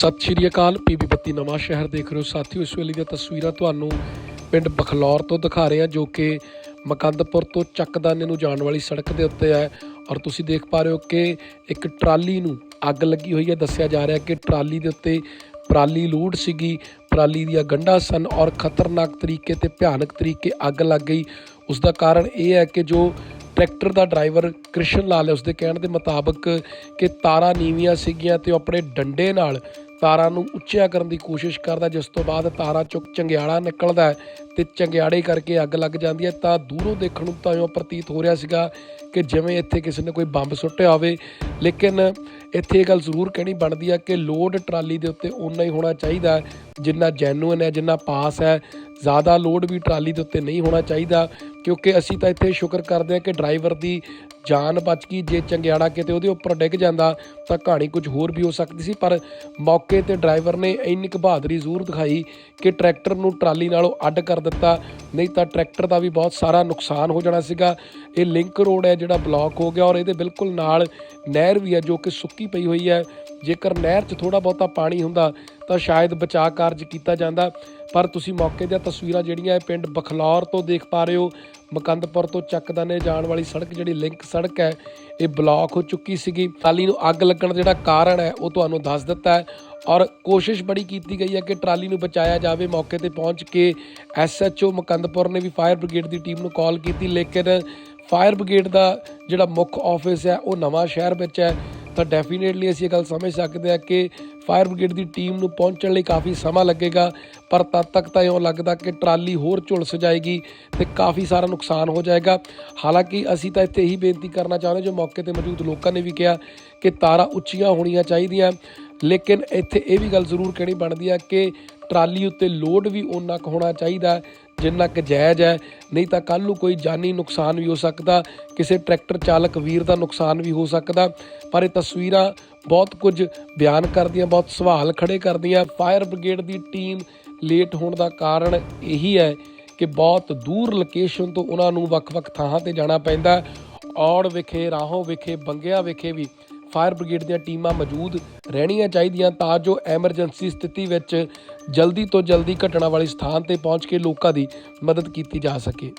ਸਤਿ ਸ਼੍ਰੀ ਅਕਾਲ, ਪੀਬੀ ਬੱਤੀ ਨਵਾਂ ਸ਼ਹਿਰ ਦੇਖ ਰਹੇ ਹੋ ਸਾਥੀਓ। ਇਸ ਵੇਲੇ ਦੀਆਂ ਤਸਵੀਰਾਂ ਤੁਹਾਨੂੰ ਪਿੰਡ ਬਖਲੌਰ ਤੋਂ ਦਿਖਾ ਰਹੇ ਹਾਂ, ਜੋ ਕਿ ਮਕੰਦਪੁਰ ਤੋਂ ਚੱਕਦਾਨੇ ਨੂੰ ਜਾਣ ਵਾਲੀ ਸੜਕ ਦੇ ਉੱਤੇ ਹੈ। ਔਰ ਤੁਸੀਂ ਦੇਖ ਪਾ ਰਹੇ ਹੋ ਕਿ ਇੱਕ ਟਰਾਲੀ ਨੂੰ ਅੱਗ ਲੱਗੀ ਹੋਈ ਹੈ। ਦੱਸਿਆ ਜਾ ਰਿਹਾ ਕਿ ਟਰਾਲੀ ਦੇ ਉੱਤੇ ਪਰਾਲੀ ਲੋਡ ਸੀਗੀ। ਪਰਾਲੀ ਦੀਆਂ ਗੰਢਾਂ ਸਨ ਔਰ ਖਤਰਨਾਕ ਤਰੀਕੇ ਤੇ ਭਿਆਨਕ ਤਰੀਕੇ ਅੱਗ ਲੱਗ ਗਈ। ਉਸ ਦਾ ਕਾਰਨ ਇਹ ਹੈ ਕਿ ਜੋ ਟਰੈਕਟਰ ਦਾ ਡਰਾਈਵਰ ਕ੍ਰਿਸ਼ਨ ਲਾਲ ਹੈ, ਉਸਦੇ ਕਹਿਣ ਦੇ ਮੁਤਾਬਕ ਕਿ ਤਾਰਾਂ ਨੀਵੀਆਂ ਸੀਗੀਆਂ ਤੇ ਉਹ ਆਪਣੇ ਡੰਡੇ ਨਾਲ ਤਾਰਾਂ ਨੂੰ ਉੱਚੀਆਂ ਕਰਨ ਦੀ ਕੋਸ਼ਿਸ਼ ਕਰਦਾ ਜਿਸ ਤੋਂ ਬਾਅਦ ਤਾਰਾਂ ਚੁੱਕ ਚੰਗਿਆੜਾ ਨਿਕਲਦਾ ਹੈ ਤੇ ਚੰਗਿਆੜੇ ਕਰਕੇ ਅੱਗ ਲੱਗ ਜਾਂਦੀ ਹੈ। ਤਾਂ ਦੂਰੋਂ ਦੇਖਣ ਨੂੰ ਤਾਂ ਇਉਂ ਪ੍ਰਤੀਤ ਹੋ ਰਿਹਾ ਸੀਗਾ ਕਿ ਜਿਵੇਂ ਇੱਥੇ ਕਿਸੇ ਨੇ ਕੋਈ ਬੰਬ ਸੁੱਟਿਆ ਹੋਵੇ ਲੇਕਿਨ ਇੱਥੇ ਇਹ ਗੱਲ ਜ਼ਰੂਰ ਕਹਿਣੀ ਬਣਦੀ ਹੈ ਕਿ ਲੋਡ ਟਰਾਲੀ ਦੇ ਉੱਤੇ ਓਨਾ ਹੀ ਹੋਣਾ ਚਾਹੀਦਾ ਜਿੰਨਾ ਜੈਨੂਇਨ ਹੈ, ਜਿੰਨਾ ਪਾਸ ਹੈ। ਜ਼ਿਆਦਾ ਲੋਡ ਵੀ ਟਰਾਲੀ ਦੇ ਉੱਤੇ ਨਹੀਂ ਹੋਣਾ ਚਾਹੀਦਾ, ਕਿਉਂਕਿ ਅਸੀਂ ਤਾਂ ਇੱਥੇ ਸ਼ੁਕਰ ਕਰਦੇ ਹਾਂ ਕਿ ਡਰਾਈਵਰ ਦੀ ਜਾਨ ਬਚ ਗਈ। ਜੇ ਚੰਗਿਆੜਾ ਕਿਤੇ ਉਹਦੇ ਉੱਪਰ ਡਿੱਗ ਜਾਂਦਾ, ਤਾਂ ਕਹਾਣੀ ਕੁਝ ਹੋਰ ਵੀ ਹੋ ਸਕਦੀ ਸੀ। ਪਰ ਮੌਕੇ ਤੇ ਡਰਾਈਵਰ ਨੇ ਇੰਨੀ ਕੁ ਬਹਾਦਰੀ ਜ਼ਰੂਰ ਦਿਖਾਈ ਕਿ ਟਰੈਕਟਰ ਨੂੰ ਟਰਾਲੀ ਨਾਲੋਂ ਅੱਡ ਕਰ ਦਿੱਤਾ। ਨਹੀਂ ਤਾਂ ਟਰੈਕਟਰ ਦਾ ਵੀ ਬਹੁਤ ਸਾਰਾ ਨੁਕਸਾਨ ਹੋ ਜਾਣਾ ਸੀਗਾ। ਇਹ ਲਿੰਕ ਰੋਡ ਹੈ ਜਿਹੜਾ ਬਲੌਕ ਹੋ ਗਿਆ ਔਰ ਇਹਦੇ ਬਿਲਕੁਲ ਨਾਲ ਨਹਿਰ ਵੀ ਹੈ ਜੋ ਕਿ ਸੁੱਕੀ ਪਈ ਹੋਈ ਹੈ। ਜੇਕਰ ਨਹਿਰ 'ਚ ਥੋੜਾ ਬਹੁਤਾ ਪਾਣੀ ਹੁੰਦਾ ਤਾਂ ਸ਼ਾਇਦ ਬਚਾਅ ਕਾਰਜ ਕੀਤਾ ਜਾਂਦਾ। ਪਰ ਤੁਸੀਂ ਮੌਕੇ ਦੀਆਂ ਤਸਵੀਰਾਂ ਜਿਹੜੀਆਂ ਇਹ ਪਿੰਡ ਬਖਲੌਰ ਤੋਂ ਦੇਖ ਪਾ ਰਹੇ ਹੋ, ਮਕੰਦਪੁਰ ਤੋਂ ਚੱਕਦਾਨੇ ਜਾਣ ਵਾਲੀ ਸੜਕ ਜਿਹੜੀ ਲਿੰਕ ਸੜਕ ਹੈ, ਇਹ ਬਲੌਕ ਹੋ ਚੁੱਕੀ ਸੀਗੀ। ਟਰਾਲੀ ਨੂੰ ਅੱਗ ਲੱਗਣ ਦਾ ਜਿਹੜਾ ਕਾਰਨ ਹੈ, ਉਹ ਤੁਹਾਨੂੰ ਦੱਸ ਦਿੱਤਾ ਹੈ। ਔਰ ਕੋਸ਼ਿਸ਼ ਬੜੀ ਕੀਤੀ ਗਈ ਹੈ ਕਿ ਟਰਾਲੀ ਨੂੰ ਬਚਾਇਆ ਜਾਵੇ। ਮੌਕੇ ਤੇ ਪਹੁੰਚ ਕੇ ਐਸਐਚਓ ਮੁਕੰਦਪੁਰ ਨੇ ਵੀ ਫਾਇਰ ਬ੍ਰਿਗੇਡ ਦੀ ਟੀਮ ਨੂੰ ਕਾਲ ਕੀਤੀ, ਲੇਕਿਨ ਫਾਇਰ ਬ੍ਰਿਗੇਡ ਦਾ ਜਿਹੜਾ ਮੁੱਖ ਆਫਿਸ ਹੈ, ਉਹ ਨਵਾਂ ਸ਼ਹਿਰ ਵਿੱਚ ਹੈ। ਤਾਂ ਡੈਫੀਨੇਟਲੀ ਅਸੀਂ ਇਹ ਗੱਲ ਸਮਝ ਸਕਦੇ ਹਾਂ ਕਿ ਫਾਇਰ ਬ੍ਰਿਗੇਡ ਦੀ ਟੀਮ ਨੂੰ ਪਹੁੰਚਣ ਲਈ ਕਾਫੀ ਸਮਾਂ ਲੱਗੇਗਾ, ਪਰ ਤਦ ਤੱਕ ਤਾਂ ਇਉਂ ਲੱਗਦਾ ਕਿ ਟਰਾਲੀ ਹੋਰ ਝੁਲਸ ਜਾਏਗੀ ਤੇ ਕਾਫੀ ਸਾਰਾ ਨੁਕਸਾਨ ਹੋ ਜਾਏਗਾ। ਹਾਲਾਂਕਿ ਅਸੀਂ ਤਾਂ ਇੱਥੇ ਇਹੀ ਬੇਨਤੀ ਕਰਨਾ ਚਾਹੁੰਦੇ ਜੋ ਮੌਕੇ ਤੇ ਮੌਜੂਦ ਲੋਕਾਂ ਨੇ ਵੀ ਕਿਹਾ ਕਿ ਤਾਰਾਂ ਉੱਚੀਆਂ ਹੋਣੀਆਂ ਚਾਹੀਦੀਆਂ। ਲੇਕਿਨ ਇੱਥੇ ਇਹ ਵੀ ਗੱਲ ਜ਼ਰੂਰ ਕਹਿਣੀ ਬਣਦੀ ਹੈ ਕਿ ਟਰਾਲੀ ਉੱਤੇ ਲੋਡ ਵੀ ਓਨਾ ਕੁ ਹੋਣਾ ਚਾਹੀਦਾ ਜਿੰਨਾ ਕੁ ਜਾਇਜ਼ ਹੈ। ਨਹੀਂ ਤਾਂ ਕੱਲ ਨੂੰ ਕੋਈ ਜਾਨੀ ਨੁਕਸਾਨ ਵੀ ਹੋ ਸਕਦਾ, ਕਿਸੇ ਟਰੈਕਟਰ ਚਾਲਕ ਵੀਰ ਦਾ ਨੁਕਸਾਨ ਵੀ ਹੋ ਸਕਦਾ। ਪਰ ਇਹ ਤਸਵੀਰਾਂ ਬਹੁਤ ਕੁਝ ਬਿਆਨ ਕਰਦੀਆਂ, ਬਹੁਤ ਸਵਾਲ ਖੜੇ ਕਰਦੀਆਂ। ਫਾਇਰ ਬ੍ਰਿਗੇਡ ਦੀ ਟੀਮ ਲੇਟ ਹੋਣ ਦਾ ਕਾਰਨ ਇਹੀ ਹੈ ਕਿ ਬਹੁਤ ਦੂਰ ਲੋਕੇਸ਼ਨ ਤੋਂ ਉਹਨਾਂ ਨੂੰ ਵੱਖ-ਵੱਖ ਥਾਵਾਂ ਤੇ ਜਾਣਾ ਪੈਂਦਾ ਔੜ ਵਿਖੇ, ਰਾਹੋਂ ਵਿਖੇ, ਬੰਗਿਆ ਵਿਖੇ ਵੀ ਫਾਇਰ ਬ੍ਰਿਗੇਡ ਦੀਆਂ ਟੀਮਾਂ ਮੌਜੂਦ ਰਹਿਣੀਆਂ ਚਾਹੀਦੀਆਂ ਤਾਂ ਜੋ ਐਮਰਜੈਂਸੀ ਸਥਿਤੀ ਵਿੱਚ ਜਲਦੀ ਤੋਂ ਜਲਦੀ ਘਟਨਾ ਵਾਲੇ ਸਥਾਨ ਤੇ ਪਹੁੰਚ ਕੇ ਲੋਕਾਂ ਦੀ ਮਦਦ ਕੀਤੀ ਜਾ ਸਕੇ।